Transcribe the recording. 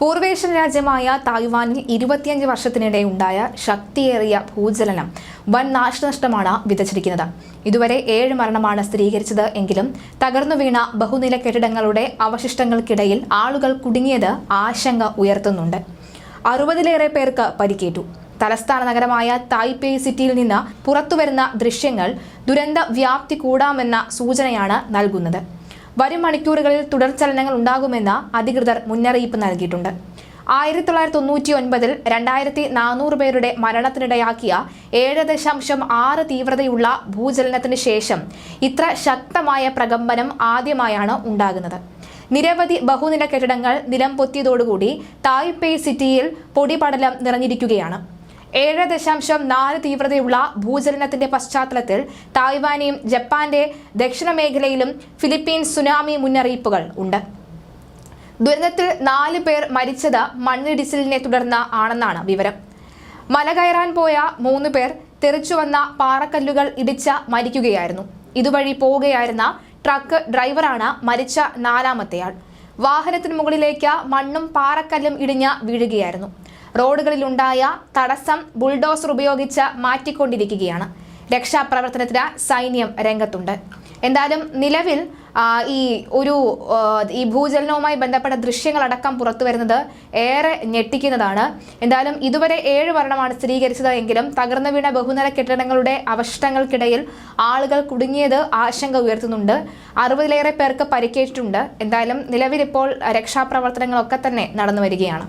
പൂർവേഷ്യൻ രാജ്യമായ തായ്വാനിൽ ഇരുപത്തിയഞ്ച് വർഷത്തിനിടെ ഉണ്ടായ ശക്തിയേറിയ ഭൂചലനം വൻ നാശനഷ്ടമാണ് വിതച്ചിരിക്കുന്നത്. ഇതുവരെ ഏഴ് മരണമാണ് സ്ഥിരീകരിച്ചത് എങ്കിലും തകർന്നു വീണ ബഹുനില കെട്ടിടങ്ങളുടെ അവശിഷ്ടങ്ങൾക്കിടയിൽ ആളുകൾ കുടുങ്ങിയത് ആശങ്ക ഉയർത്തുന്നുണ്ട്. അറുപതിലേറെ പേർക്ക് പരിക്കേറ്റു. തലസ്ഥാന നഗരമായ തായ്പേ സിറ്റിയിൽ നിന്ന് പുറത്തുവരുന്ന ദൃശ്യങ്ങൾ ദുരന്ത വ്യാപ്തി കൂടാമെന്ന സൂചനയാണ് നൽകുന്നത്. വരും മണിക്കൂറുകളിൽ തുടർചലനങ്ങൾ ഉണ്ടാകുമെന്ന് അധികൃതർ മുന്നറിയിപ്പ് നൽകിയിട്ടുണ്ട്. ആയിരത്തി തൊള്ളായിരത്തി തൊണ്ണൂറ്റി ഒൻപതിൽ രണ്ടായിരത്തി നാനൂറ് പേരുടെ മരണത്തിനിടയാക്കിയ ഏഴ് ദശാംശം ആറ് തീവ്രതയുള്ള ഭൂചലനത്തിന് ശേഷം ഇത്ര ശക്തമായ പ്രകമ്പനം ആദ്യമായാണ് ഉണ്ടാകുന്നത്. നിരവധി ബഹുനില കെട്ടിടങ്ങൾ നിലം പൊത്തിയതോടുകൂടി തായ്പേയ് സിറ്റിയിൽ പൊടിപടലം നിറഞ്ഞിരിക്കുകയാണ്. ഏഴ് ദശാംശം നാല് തീവ്രതയുള്ള ഭൂചലനത്തിന്റെ പശ്ചാത്തലത്തിൽ തായ്വാനെയും ജപ്പാന്റെ ദക്ഷിണ മേഖലയിലും ഫിലിപ്പീൻസ് സുനാമി മുന്നറിയിപ്പുകൾ ഉണ്ട്. ദുരന്തത്തിൽ നാല് പേർ മരിച്ചത് മണ്ണിടിച്ചിലിനെ തുടർന്ന് ആണെന്നാണ് വിവരം. മല കയറാൻ പോയ മൂന്ന് പേർ തെറിച്ചു വന്ന പാറക്കല്ലുകൾ ഇടിച്ച മരിക്കുകയായിരുന്നു. ഇതുവഴി പോവുകയായിരുന്ന ട്രക്ക് ഡ്രൈവറാണ് മരിച്ച നാലാമത്തെയാൾ. വാഹനത്തിന് മുകളിലേക്ക് മണ്ണും പാറക്കല്ലും ഇടിഞ്ഞ് വീഴുകയായിരുന്നു. റോഡുകളിലുണ്ടായ തടസ്സം ബുൾഡോസർ ഉപയോഗിച്ച് മാറ്റിക്കൊണ്ടിരിക്കുകയാണ്. രക്ഷാപ്രവർത്തനത്തിന് സൈന്യം രംഗത്തുണ്ട്. എന്തായാലും നിലവിൽ ഈ ഒരു ഈ ഭൂചലനവുമായി ബന്ധപ്പെട്ട ദൃശ്യങ്ങളടക്കം പുറത്തു വരുന്നത് ഏറെ ഞെട്ടിക്കുന്നതാണ്. എന്തായാലും ഇതുവരെ ഏഴ് മരണമാണ് സ്ഥിരീകരിച്ചത് എങ്കിലും തകർന്നു വീണ ബഹുനില കെട്ടിടങ്ങളുടെ അവശിഷ്ടങ്ങൾക്കിടയിൽ ആളുകൾ കുടുങ്ങിയത് ആശങ്ക ഉയർത്തുന്നുണ്ട്. അറുപതിലേറെ പേർക്ക് പരിക്കേറ്റിട്ടുണ്ട്. എന്തായാലും നിലവിൽ ഇപ്പോൾ രക്ഷാപ്രവർത്തനങ്ങളൊക്കെ തന്നെ നടന്നു വരികയാണ്